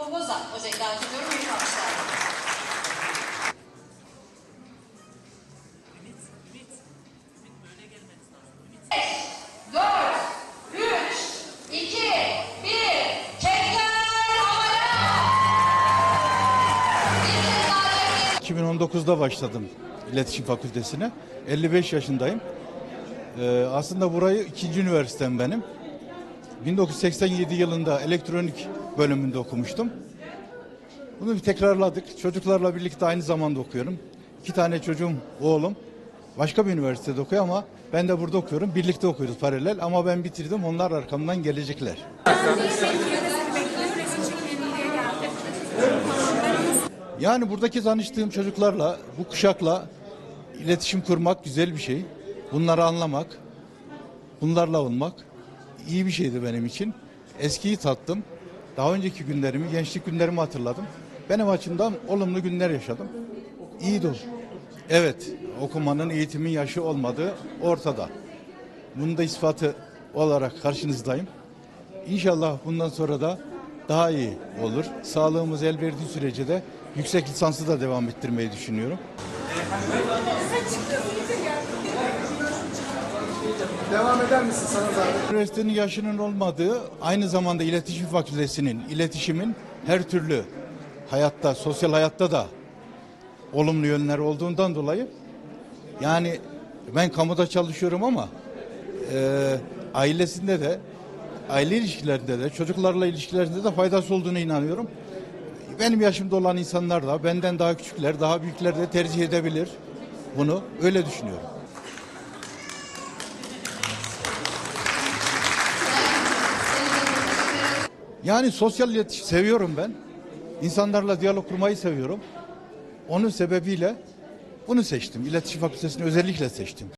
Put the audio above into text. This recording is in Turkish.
Korboza hocayı davet ediyorum. Bir. Daha 2019'da başladım iletişim fakültesine. 55 yaşındayım. Ee, aslında burayı ikinci üniversitem benim. 1987 yılında elektronik bölümünde okumuştum. Bunu bir tekrarladık. Çocuklarla birlikte aynı zamanda okuyorum. İki tane çocuğum, oğlum başka bir üniversitede okuyor ama ben de burada okuyorum. Birlikte okuyoruz paralel ama ben bitirdim. Onlar arkamdan gelecekler. Yani buradaki tanıştığım çocuklarla, bu kuşakla iletişim kurmak güzel bir şey. Bunları anlamak, bunlarla olmak iyi bir şeydi benim için. Eskiyi tattım. Daha önceki günlerimi, gençlik günlerimi hatırladım. Benim açımdan olumlu günler yaşadım. İyi oldu. Evet, okumanın eğitimin yaşı olmadığı ortada. Bunun da ispatı olarak karşınızdayım. İnşallah bundan sonra da daha iyi olur. Sağlığımız el verdiği sürece de yüksek lisansı da devam ettirmeyi düşünüyorum. Devam eder misin sana zahmet? Üniversitenin yaşının olmadığı aynı zamanda iletişim fakültesinin, iletişimin her türlü hayatta, sosyal hayatta da olumlu yönler olduğundan dolayı yani ben kamuda çalışıyorum ama e, ailesinde de aile ilişkilerinde de çocuklarla ilişkilerinde de faydası olduğunu inanıyorum. Benim yaşımda olan insanlar da benden daha küçükler, daha büyükler de tercih edebilir bunu. Öyle düşünüyorum. Yani sosyal iletişim seviyorum ben. İnsanlarla diyalog kurmayı seviyorum. Onun sebebiyle bunu seçtim. İletişim Fakültesini özellikle seçtim.